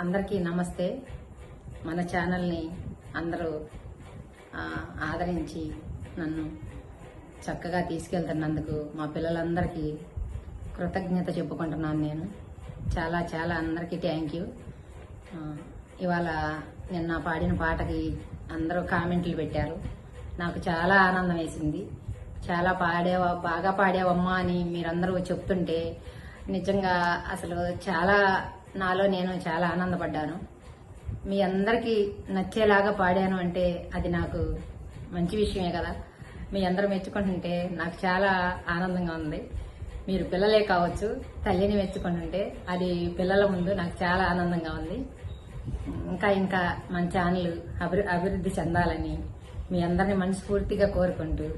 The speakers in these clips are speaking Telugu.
అందరికీ నమస్తే. మన ఛానల్ని అందరూ ఆదరించి నన్ను చక్కగా తీసుకెళ్తున్నందుకు మా పిల్లలందరికీ కృతజ్ఞత చెప్పుకుంటున్నాను నేను. చాలా చాలా అందరికీ థ్యాంక్ యూ ఇవాళ నిన్న పాడిన పాటకి అందరూ కామెంట్లు పెట్టారు. నాకు చాలా ఆనందం వేసింది. చాలా పాడేవా బాగా పాడేవమ్మా అని మీరందరూ చెప్తుంటే నిజంగా అసలు చాలా నాలో నేను చాలా ఆనందపడ్డాను. మీ అందరికీ నచ్చేలాగా పాడాను అంటే అది నాకు మంచి విషయమే కదా. మీ అందరూ మెచ్చుకుంటుంటే నాకు చాలా ఆనందంగా ఉంది. మీరు పిల్లలే కావచ్చు తల్లిని మెచ్చుకుంటుంటే అది పిల్లల ముందు నాకు చాలా ఆనందంగా ఉంది. ఇంకా ఇంకా మన ఛానల్ అభి అభివృద్ధి చెందాలని మీ అందరిని మనస్ఫూర్తిగా కోరుకుంటూ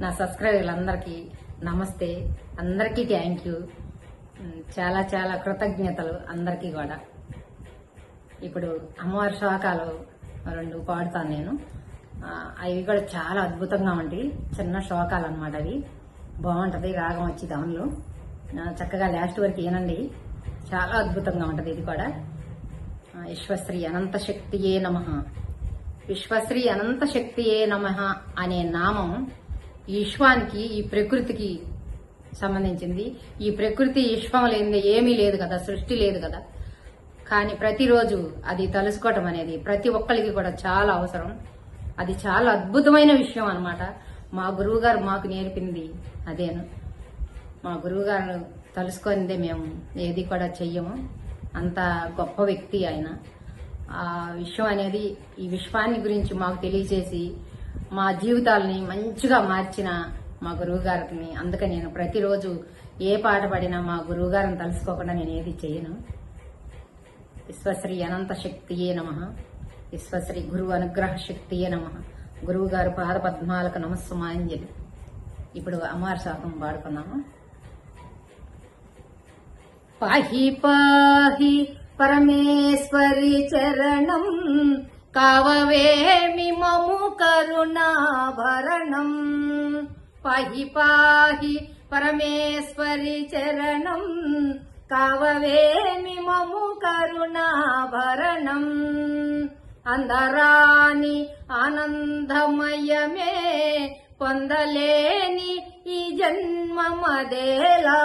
నా సబ్స్క్రైబర్లందరికీ నమస్తే. అందరికీ థ్యాంక్ యూ. చాలా చాలా కృతజ్ఞతలు అందరికీ కూడా. ఇప్పుడు అమ్మవారి శ్లోకాలు రెండు పాడుతాను నేను. అవి కూడా చాలా అద్భుతంగా ఉంటాయి. చిన్న శ్లోకాలు అనమాట అవి. బాగుంటది రాగం వచ్చి దానిలో. చక్కగా లాస్ట్ వరకు ఏనండి చాలా అద్భుతంగా ఉంటుంది ఇది కూడా. విశ్వశ్రీ అనంత శక్తియే నమ. విశ్వశ్రీ అనంత శక్తియే నమ అనే నామం ఈ విశ్వానికి ఈ ప్రకృతికి సంబంధించింది. ఈ ప్రకృతి విశ్వం లేనిదే ఏమీ లేదు కదా సృష్టి లేదు కదా. కానీ ప్రతిరోజు అది తలుసుకోవటం అనేది ప్రతి ఒక్కరికి కూడా చాలా అవసరం. అది చాలా అద్భుతమైన విషయం అన్నమాట. మా గురువు గారు మాకు నేర్పింది అదేను. మా గురువు గారు తలుసుకుందే మేము ఏది కూడా చెయ్యము. అంత గొప్ప వ్యక్తి ఆయన. ఆ విషయం అనేది ఈ విశ్వాన్ని గురించి మాకు తెలియజేసి మా జీవితాలని మంచిగా మార్చిన మా గురువు గారిని అందుకే నేను ప్రతిరోజు ఏ పాట పాడినా మా గురువు గారిని తలుసుకోకుండా నేను ఏది చేయను. విశ్వశ్రీ అనంత శక్తియే నమ. విశ్వశ్రీ గురువు అనుగ్రహ శక్తియే నమ. గురువు గారు పాద పద్మాలకు నమస్సుమాంజలి. ఇప్పుడు అమర్ శాతం పాడుకుందాము? పాహి పాహి పరమేశ్వరి చరణం కావవేమి మము కరుణాభరణం. పాహి పాహి పరమేశ్వరి చరణం. కావవేమి మము కరుణాభరణం. అందరాని ఆనందమయమే పొందలేని ఈ జన్మమదేలా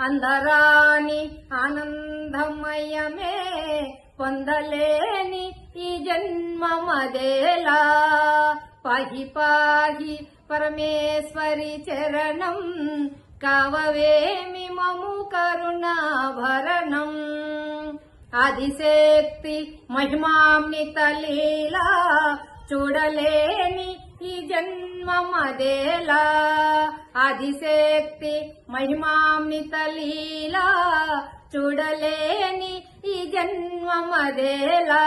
అందరాని ఆనందమయమే పొందలేని ఈ జన్మమదేలా పాహి పాహి పరమేశ్వరి చరణం కావవేమి మము కరుణాభరణం. ఆదిశక్తి మహిమాన్విత లీలా చూడలేని ఈ జన్మమదేలా ఆదిశక్తి మహిమాన్విత లీలా చూడలేని ఈ జన్మమదేలా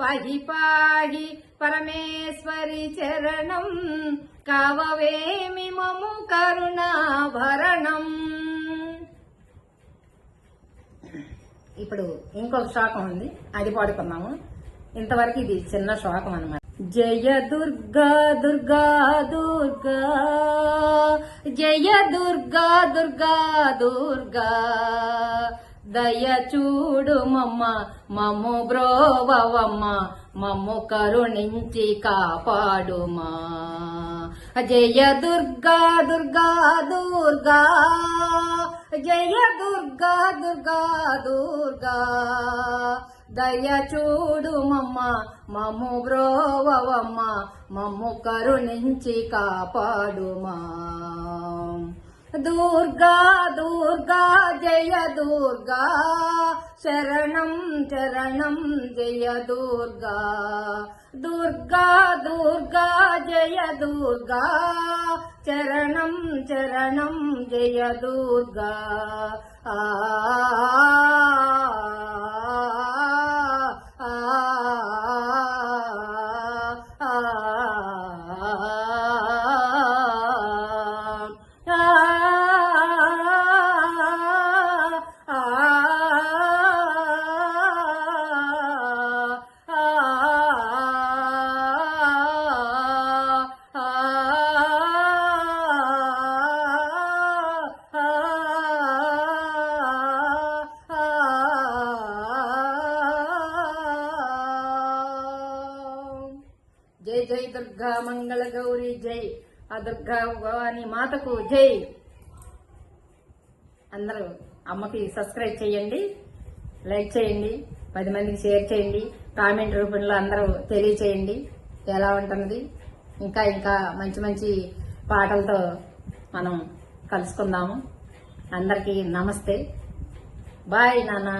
పాహి పాహి పరమేశ్వరి చరణం కావవేమి మము కరుణాభరణం. ఇప్పుడు ఇంకొక శ్లోకం ఉంది అది పాడుకున్నాము ఇంతవరకు ఇది చిన్న శ్లోకం అనమాట జయ దుర్గా దుర్గా దుర్గా. జయ దుర్గా దుర్గా దుర్గా. దయ చూడు మమ్మ మమ్ము బ్రోవమ్మ మమ్ము కరుణించి కాపాడుమా. జయ దుర్గా దుర్గా దుర్గా జయ దుర్గా దుర్గా దుర్గా. దయ చూడు మమ్మ మమ్ము బ్రోవమ్మ మమ్ము కరుణించి కాపాడుమా. దుర్గా దుర్గా జయ దుర్గా శరణం శరణం జయ దుర్గా దుర్గా దుర్గా జయ దుర్గా చరణం చరణం జయ దుర్గా ఆ జై జై దుర్గా మంగళ గౌరి జై. ఆ దుర్గా భవాని మాతకు జై. అందరూ అమ్మకి సబ్స్క్రైబ్ చేయండి లైక్ చేయండి పది మందికి షేర్ చేయండి కామెంట్ రూపంలో అందరూ తెలియచేయండి. ఎలా ఉంటుంది ఇంకా ఇంకా మంచి మంచి పాటలతో మనం కలుసుకుందాము. అందరికీ నమస్తే. బాయ్ నాన్న.